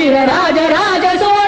வீரராஜராஜ சோழனே நீ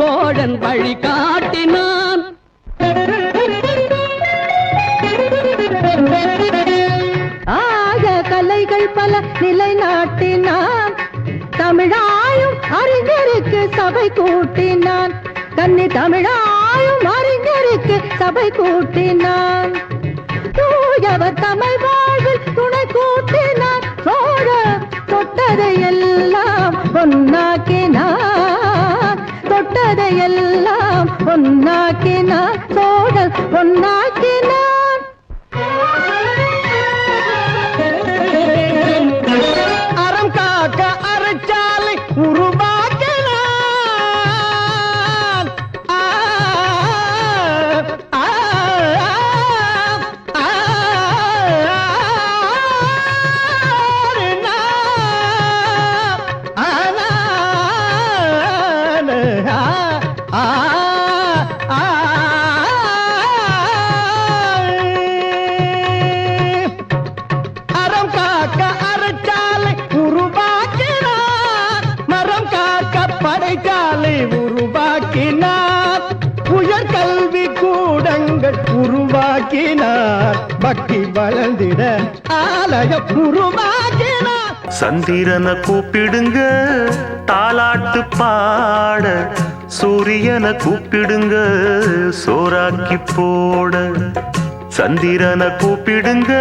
சோழன் வழி காட்டினான். ஆக கலைகள் பல நிலைநாட்டினான். தமிழாயும் அறிஞருக்கு சபை கூட்டினான். கன்னி தமிழாயும் அறிஞருக்கு சபை கூட்டினான். தூயவர் தமிழ் வாழ்வில் துணை கூட்டினான் சோழ தொட்டதை எல்லாம் பொன்னாக்கினான் கதையெல்லாம் பொன்னாக்கினா சோழல் பொன்னா உருவாக்கினார். பக்தி வளர்ந்திட ஆலய உருவாக்கினார். சந்திரனை கூப்பிடுங்க தாலாட்டு பாட. சூரியனை கூப்பிடுங்க சோறாக்கி போட. சந்திரனை கூப்பிடுங்க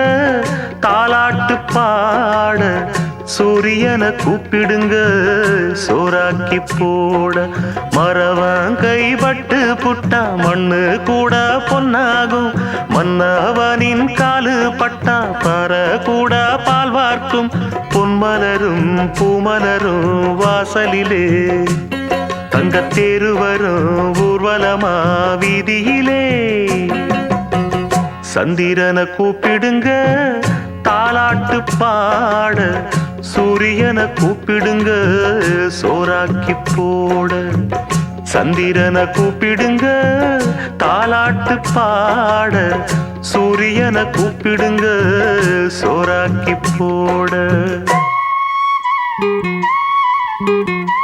தாலாட்டு பாட. சூரியனை கூப்பிடுங்க. சோறாக்கி போட மரவன் கைப்பட்டு புட்டா மண்ணு கூட பொன்னாகும். மன்னவனின் காலு பட்டா பற கூட பால் வார்க்கும். பொன்மலரும் பூமலரும் வாசலிலே. தங்கத்தேரு வரும் ஊர்வலமா வீதியிலே. சந்திரனை கூப்பிடுங்க. தாலாட்டு பாட சூரியனை கூப்பிடுங்க சோறாக்கி போட. சந்திரனை கூப்பிடுங்க தாலாட்டு பாட. சூரியனை கூப்பிடுங்க சோறாக்கி போட. தெற்கு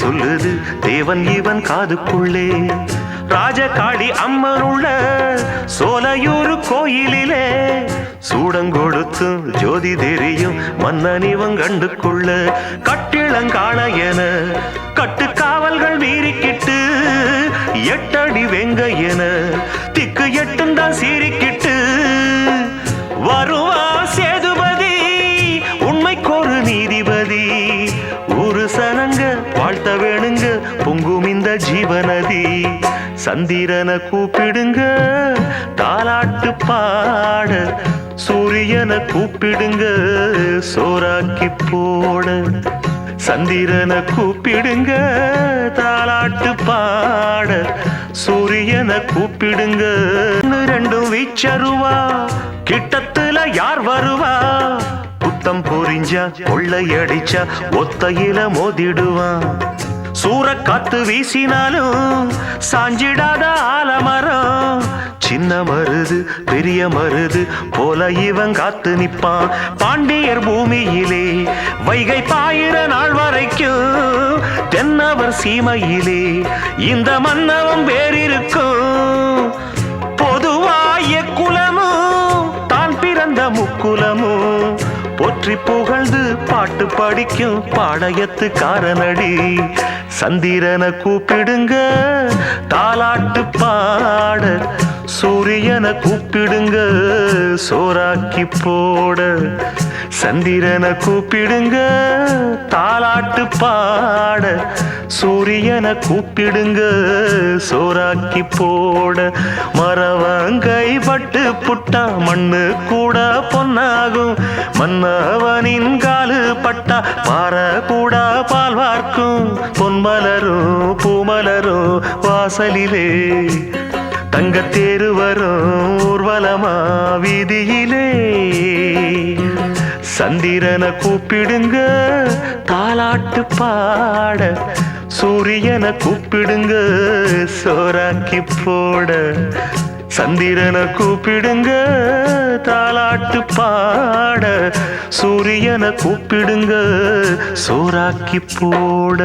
சொல்லுது தேவன் இவன் காதுக்குள்ளே. ராஜகாளி அம்மன் உள்ள சோலையூர் கோயிலிலே. சூடங்கொடுத்தும் ஜோதி தெரியும் மன்னன் இவன் கண்டுக்குள்ள. கட்டிளங்கான என கட்டுக்காவல்கள் மீறிக்கிட்டு எட்டடி வெங்க என திக்கு எட்டும் தான் சீறிக்கிட்டு. வருவா சேதுபதி உண்மைக்கொரு நீதிபதி. வாழ்த்த வேணுங்க பொங்கும் இந்த ஜீவநதி சந்திரனை கூப்பிடுங்க. தாலாட்டு பாட சூரியனை கூப்பிடுங்க. சோறாக்கி போட சந்திரனை கூப்பிடுங்க. தாலாட்டு பாட சூரியனை கூப்பிடுங்க. ரெண்டும் வீச்சருவா. கிட்டத்துல யார் வருவா? ரத்தம் பொறிஞ்சா கொள்ளையடிச்சா ஒத்தையில மோதிடுவான். சூற காத்து வீசினாலும் சாஞ்சிடாத ஆலமரம். சின்ன மருது பெரிய மருது போல இவன் காத்து நிப்பான் பாண்டியர் பூமியிலே வைகை பாயிர நாள் வரைக்கும் தென்னவர் சீமையிலே இந்த மன்னவம் வேறிருக்கும். போற்றி புகழ்ந்து பாட்டு படிக்கும் பாளையத்து காரனடி சந்திரனை கூப்பிடுங்க தாலாட்டு பாட சூரியனை கூப்பிடுங்க. சோறாக்கி போட சந்திரனை கூப்பிடுங்க தாலாட்டு பாட சூரியனை கூப்பிடுங்க சோறாக்கி போட மரவங்கை பட்டு புட்டா மண்ணு கூட பொன்னாகும் மன்னவனின் காலு பட்டா பாற கூட பால் வார்க்கும் பொன்மலரும் பூமலரும் வாசலிலே. தங்க தேரு வரும் ஊர்வலமா வீதியிலே. சந்திரனை கூப்பிடுங்க தாலாட்டு பாட. சூரியனை கூப்பிடுங்க சோராக்கி போட. சந்திரனை கூப்பிடுங்க தாலாட்டு பாட. சூரியனை கூப்பிடுங்க சோறாக்கி போட.